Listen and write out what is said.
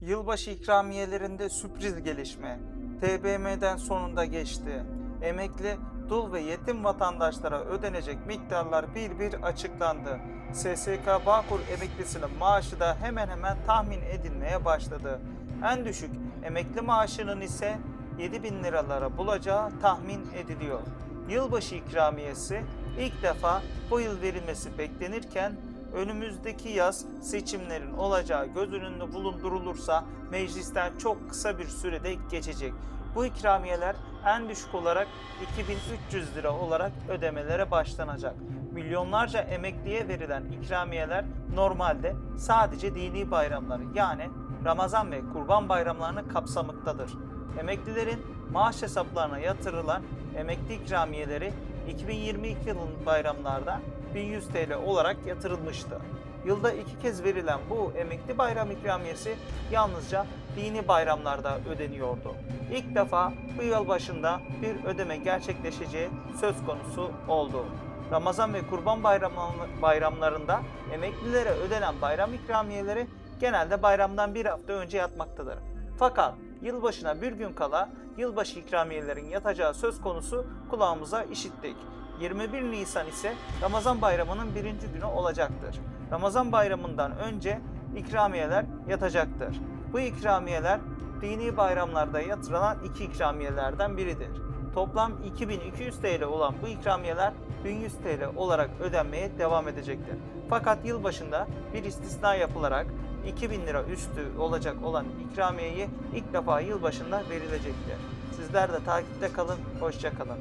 Yılbaşı ikramiyelerinde sürpriz gelişme. TBMM'den sonunda geçti. Emekli, dul ve yetim vatandaşlara ödenecek miktarlar bir bir açıklandı. SSK Bağkur emeklisinin maaşı da hemen hemen tahmin edilmeye başladı. En düşük emekli maaşının ise 7 bin liralara bulacağı tahmin ediliyor. Yılbaşı ikramiyesi ilk defa bu yıl verilmesi beklenirken önümüzdeki yaz seçimlerin olacağı göz önünde bulundurulursa meclisten çok kısa bir sürede geçecek. Bu ikramiyeler en düşük olarak 2300 lira olarak ödemelere başlanacak. Milyonlarca emekliye verilen ikramiyeler normalde sadece dini bayramları yani Ramazan ve Kurban bayramlarını kapsamaktadır. Emeklilerin maaş hesaplarına yatırılan emekli ikramiyeleri 2022 yılının bayramlarda 1100 TL olarak yatırılmıştı. Yılda iki kez verilen bu emekli bayram ikramiyesi yalnızca dini bayramlarda ödeniyordu. İlk defa bu yıl başında bir ödeme gerçekleşeceği söz konusu oldu. Ramazan ve Kurban bayramlarında emeklilere ödenen bayram ikramiyeleri genelde bayramdan bir hafta önce yatmaktadır. Fakat yılbaşına bir gün kala yılbaşı ikramiyelerin yatacağı söz konusu kulağımıza işittik. 21 Nisan ise Ramazan bayramının birinci günü olacaktır. Ramazan bayramından önce ikramiyeler yatacaktır. Bu ikramiyeler dini bayramlarda yatırılan iki ikramiyelerden biridir. Toplam 2200 TL olan bu ikramiyeler 1100 TL olarak ödenmeye devam edecektir. Fakat yılbaşında bir istisna yapılarak 2000 lira üstü olacak olan ikramiyeyi ilk defa yılbaşında verilecektir. Sizler de takipte kalın, hoşça kalın.